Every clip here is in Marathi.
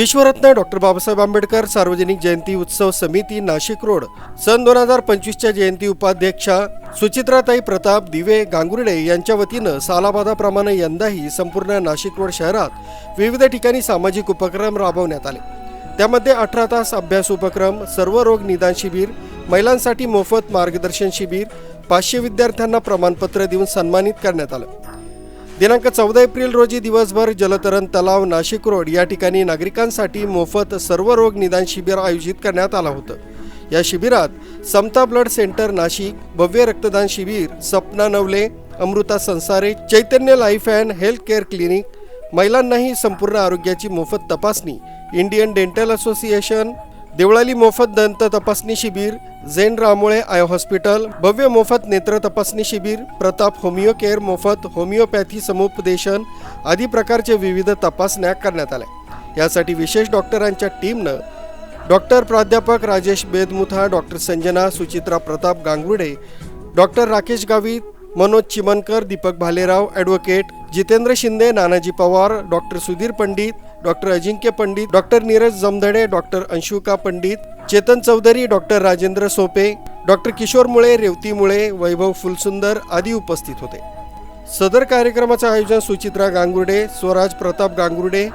विश्वरत्न डॉक्टर बाबासाहेब आंबेडकर सार्वजनिक जयंती उत्सव समिती नाशिक रोड. सन दोन हजार पंचवीसच्या जयंती उपाध्यक्षा सुचित्राताई प्रताप दिवे गांगुर्डे यांच्या वतीनं सालाबादाप्रमाणे यंदाही संपूर्ण नाशिक रोड शहरात विविध ठिकाणी सामाजिक उपक्रम राबवण्यात आले. त्यामध्ये अठरा तास अभ्यास उपक्रम सर्व रोग निदान शिबिर महिलांसाठी मोफत मार्गदर्शन शिबिर पाचशे विद्यार्थ्यांना प्रमाणपत्र देऊन सन्मानित करण्यात आलं. दिनांक चौदा एप्रिल रोजी दिवसभर जलतरण तलाव नाशिक रोड या ठिकाणी नागरिकांसाठी मोफत सर्व रोग निदान शिबिर आयोजित करण्यात आलं होतं. या शिबिरात समता ब्लड सेंटर नाशिक भव्य रक्तदान शिबिर Sapna Navale Amruta Sansare Chaitanya life and health care clinic महिलांनाही संपूर्ण आरोग्याची मोफत तपासणी इंडियन डेंटल असोसिएशन देवळाली मोफत दंत तपासणी शिबिर झेन रामोळे आय हॉस्पिटल भव्य मोफत नेत्र तपासणी शिबिर प्रताप होमिओ केअर मोफत होमिओपॅथी समुपदेशन आदी प्रकारचे विविध तपासण्या करण्यात आल्या. यासाठी विशेष डॉक्टरांच्या टीमनं डॉक्टर प्राध्यापक Rajesh Bedmutha doctor Sanjana Suchitra Pratap Gangude doctor Rakesh Gavit Manoj Chimankar Deepak Bhalerao advocate Jitendra Shinde Nanaji Pawar doctor Sudhir Pandit doctor Ajinkya Pandit doctor Neeraj Jamdhade doctor Anshuka Pandit Chetan Chaudhari doctor Rajendra Sope doctor Kishor मुळे रेवती मुळे वैभव फुलसुंदर आदी उपस्थित होते. सदर कार्यक्रमाचं आयोजन Suchitra Gangurde Swaraj Pratap Gangurde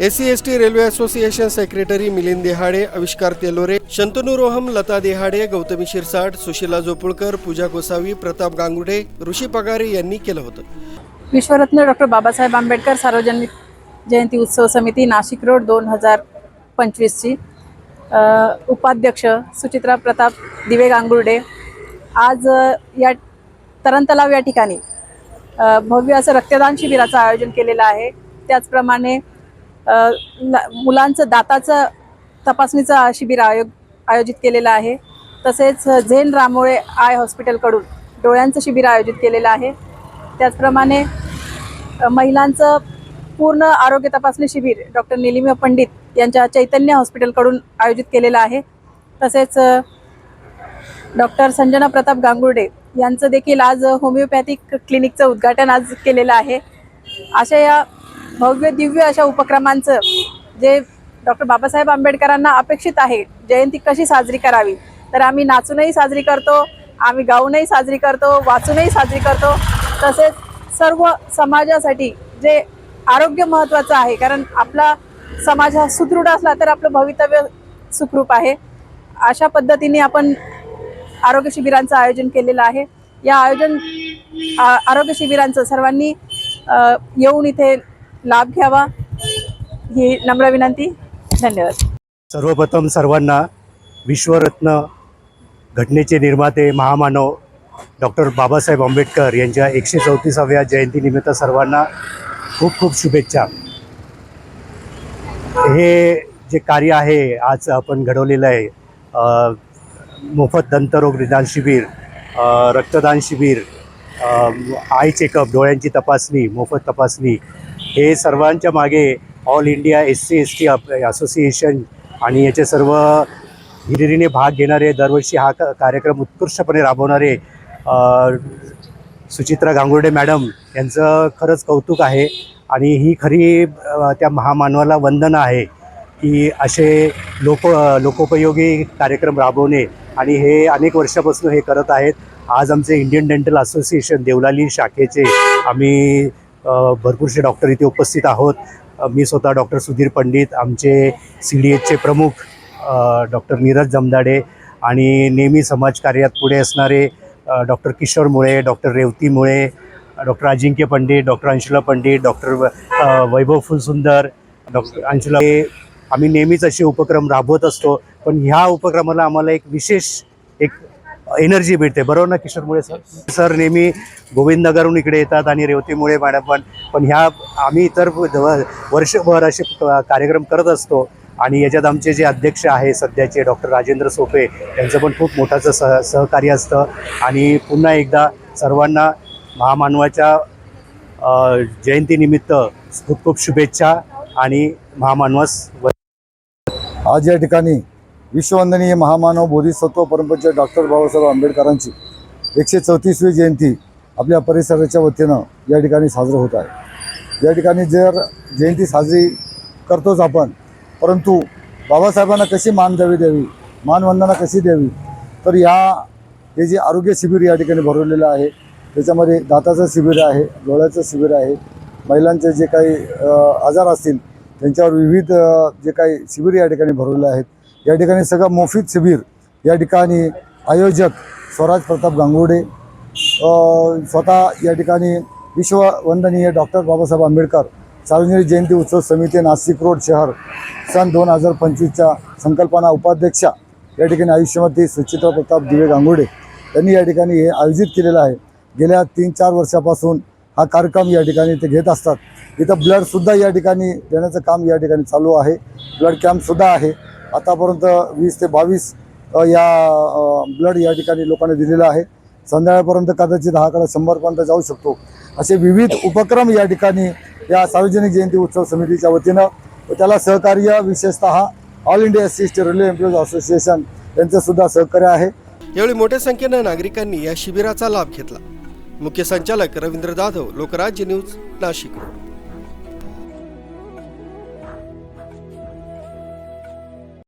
S C S T railway association secretary Milind Dehade Avishkar Telore Shantanu Roham Lata Dehade Gautami Shirsat Sushila जोपुळकर पूजा गोसावी प्रताप गांगुडे ऋषी पगारे यांनी केलं होतं. विश्वरत्न डॉक्टर बाबासाहेब आंबेडकर सार्वजनिक जयंती उत्सव समिती नाशिक रोड दोन हजार पंचवीसची. उपाध्यक्ष सुचित्रा प्रताप दिवे गांगुर्डे आज या या तरणतलाव या ठिकाणी भव्य असं रक्तदान शिबिराचं आयोजन केलेलं आहे. त्याचप्रमाणे मुलांचं दाताचं तपासणीचं शिबिर आयोग आयोजित केलेलं आहे. तसेच झेन रामोळे आय हॉस्पिटलकडून डोळ्यांचं शिबिर आयोजित केलेलं आहे. त्याचप्रमाणे महिलांचं पूर्ण आरोग्य तपासणी शिबिर डॉक्टर निलिमा पंडित यांच्या चैतन्य हॉस्पिटलकडून आयोजित केलेलं आहे. तसेच डॉक्टर संजना प्रताप गांगुर्डे यांचं देखील आज होमिओपॅथिक क्लिनिकचं उद्घाटन आज केलेलं आहे. अशा या भव्य दिव्य अशा उपक्रमांचं जे डॉक्टर बाबासाहेब आंबेडकरांना अपेक्षित आहे जयंती कशी साजरी करावी? तर आम्ही नाचूनही साजरी करतो आम्ही गाऊनही साजरी करतो वाचूनही साजरी करतो. तसेच सर्व समाजासाठी जे आरोग्य महत्त्वाचं आहे कारण आपला समाज हा सुदृढ असला तर आपलं भवितव्य सुखरूप आहे. अशा पद्धतीने आपण आरोग्य शिबिरांचं आयोजन केलेलं आहे. या आयोजन आ- आरोग्य शिबिरांचं सर्वांनी येऊन इथे लाभ घ्यावा ही नम्र विनंती. धन्यवाद. सर्वप्रथम सर्वांना विश्वरत्न घटनेचे निर्माते महामानव डॉक्टर बाबासाहेब आंबेडकर यांच्या एकशे चौतीसाव्या जयंतीनिमित्त सर्वांना खूप खूप शुभेच्छा. हे जे कार्य आहे आज आपण घडवलेलं आहे मोफत दंतरोग निदान शिबिर रक्तदान शिबिर आय चेकअप डोळ्यांची तपासणी मोफत तपासणी हे सर्वांच्या मागे all India S C S T association आणि याचे सर्व हिरिरीने भाग घेणारे दरवर्षी हा क- कार्यक्रम उत्कृष्टपणे राबवणारे सुचित्रा गांगुर्डे मॅडम यांचं खरंच कौतुक आहे. आणि ही खरी त्या महामानवाला वंदना आहे की असे लोक लोकोपयोगी कार्यक्रम राबवणे आणि हे अनेक वर्षापासून हे करत आहेत. आज आमचे इंडियन डेंटल असोसिएशन देवलाली शाखेचे आम्ही भरपूरसे डॉक्टर इथे उपस्थित आहोत. मी स्वतः डॉक्टर सुधीर पंडित आमचे सी डी एचचे प्रमुख डॉक्टर नीरज जमदाडे आणि नेहमी समाजकार्यात पुढे असणारे doctor Kishore Mule doctor Revati Mule doctor Ajinkya Pandit doctor Anshula Pandit doctor Vaibhav Phulsundar doctor Anshula हे आम्ही नेहमीच असे उपक्रम राबवत असतो. पण ह्या उपक्रमाला आम्हाला एक विशेष एक एनर्जी भेटते. बरोबर ना किशोर मुळे सर? सर नेहमी गोविंदनगरहून इकडे येतात आणि रेवतीमुळे मॅडम पण पण ह्या आम्ही इतर वर्षभर असे कार्यक्रम करत असतो. आणि याच्यात आमचे जे अध्यक्ष आहे सध्याचे डॉक्टर राजेंद्र सोपे यांचं पण खूप मोठाचं सह सहकार्य असतं. आणि पुन्हा एकदा सर्वांना महामानवाच्या जयंतीनिमित्त खूप खूप शुभेच्छा आणि महामानवास व- आज या ठिकाणी विश्ववंदनीय महामानव बोधिसत्व परंपरेच्या डॉक्टर बाबासाहेब आंबेडकरांची एकशे चौतीसवी जयंती आपल्या परिसराच्या वतीनं या ठिकाणी साजरं होत आहे. या ठिकाणी जर जयंती साजरी करतोच आपण परंतु बाबासाहेबांना कशी मान द्यावी द्यावी मानवंदना कशी द्यावी तर या हे जे आरोग्य शिबिर या ठिकाणी भरवलेलं आहे त्याच्यामध्ये दाताचं शिबिर आहे डोळ्याचं शिबिर आहे महिलांचे जे काही आजार असतील त्यांच्यावर विविध जे काही शिबिर या ठिकाणी भरवले आहेत. या ठिकाणी सगळं मोफित शिबिर या ठिकाणी आयोजक स्वराज प्रताप गांगुडे स्वतः या ठिकाणी विश्ववंदनीय डॉक्टर बाबासाहेब आंबेडकर सार्वजनिक जयंती उत्सव समिती नाशिक रोड शहर सन दोन हजार पंचवीसच्या संकल्पना उपाध्यक्षा या ठिकाणी आयुष्यमती सुचित्रा प्रताप दिवे गांगुडे यांनी या ठिकाणी हे आयोजित केलेलं आहे. गेल्या तीन चार वर्षापासून हा कार्यक्रम या ठिकाणी ते घेत असतात. इथं ब्लडसुद्धा या ठिकाणी देण्याचं काम या ठिकाणी चालू आहे. ब्लड कॅम्पसुद्धा आहे. आतापर्यंत वीस ते बावीस या ब्लड या ठिकाणी लोकांनी दिलेलं आहे. संध्याकाळपर्यंत कदाचित हा कडा शंभरपर्यंत जाऊ शकतो. असे विविध उपक्रम या ठिकाणी या सार्वजनिक जयंती उत्सव समितीच्या वतीनं व त्याला सहकार्य विशेषतः all India S railway employees association यांचं सुद्धा सहकार्य आहे. यावेळी मोठ्या संख्येनं नागरिकांनी या शिबिराचा लाभ घेतला. मुख्य संचालक रवींद्र जाधव लोकराज्य न्यूज नाशिक रोड.